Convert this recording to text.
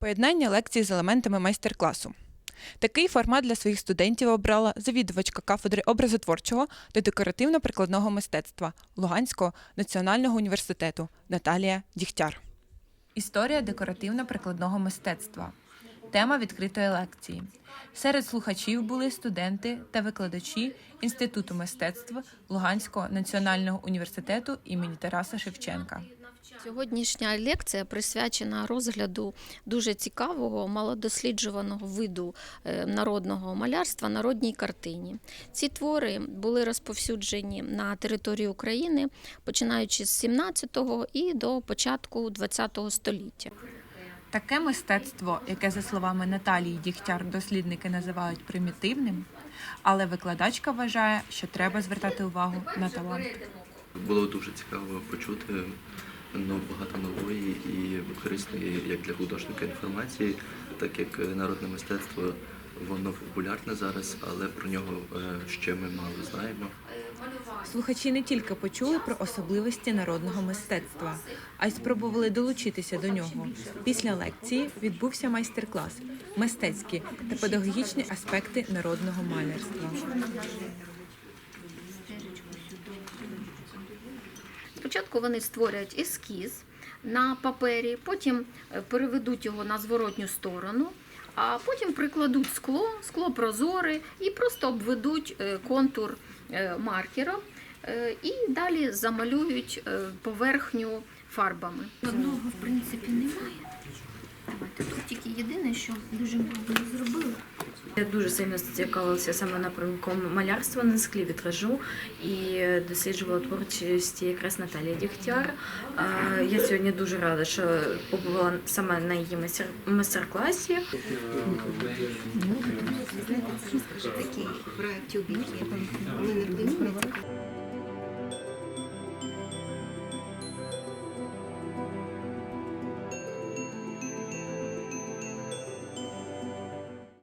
Поєднання лекцій з елементами майстер-класу. Такий формат для своїх студентів обрала завідувачка кафедри образотворчого та декоративно-прикладного мистецтва Луганського національного університету Наталія Дігтяр. Історія декоративно-прикладного мистецтва. Тема відкритої лекції. Серед слухачів були студенти та викладачі Інституту мистецтв Луганського національного університету імені Тараса Шевченка. Сьогоднішня лекція присвячена розгляду дуже цікавого, малодосліджуваного виду е, народного малярства народній картині. Ці твори були розповсюджені на території України, починаючи з 17-го і до початку 20-го століття. Таке мистецтво, яке, за словами Наталії Дігтяр, дослідники називають примітивним, але викладачка вважає, що треба звертати увагу на талант. Було дуже цікаво почути ну, багато нової і корисної як для художника інформації, так як е, народне мистецтво воно популярне зараз, але про нього е, ще ми мало знаємо. Слухачі не тільки почули про особливості народного мистецтва, а й спробували долучитися до нього. Після лекції відбувся майстер-клас мистецькі та педагогічні аспекти народного малярства. Спочатку вони створюють ескіз на папері, потім е, переведуть його на зворотню сторону, а потім прикладуть скло, скло прозоре і просто обведуть е, контур е, маркером і далі замалюють поверхню фарбами. Одного, в принципі, немає. Давайте тут тільки єдине, що дуже мало зробили. Я дуже сильно зацікавилася саме напрямком малярства на склі вітражу і досліджувала творчість якраз Наталії Дігтяр. Я сьогодні дуже рада, що побувала саме на її майстер- майстер-класі. Такі про тюбінки, коли не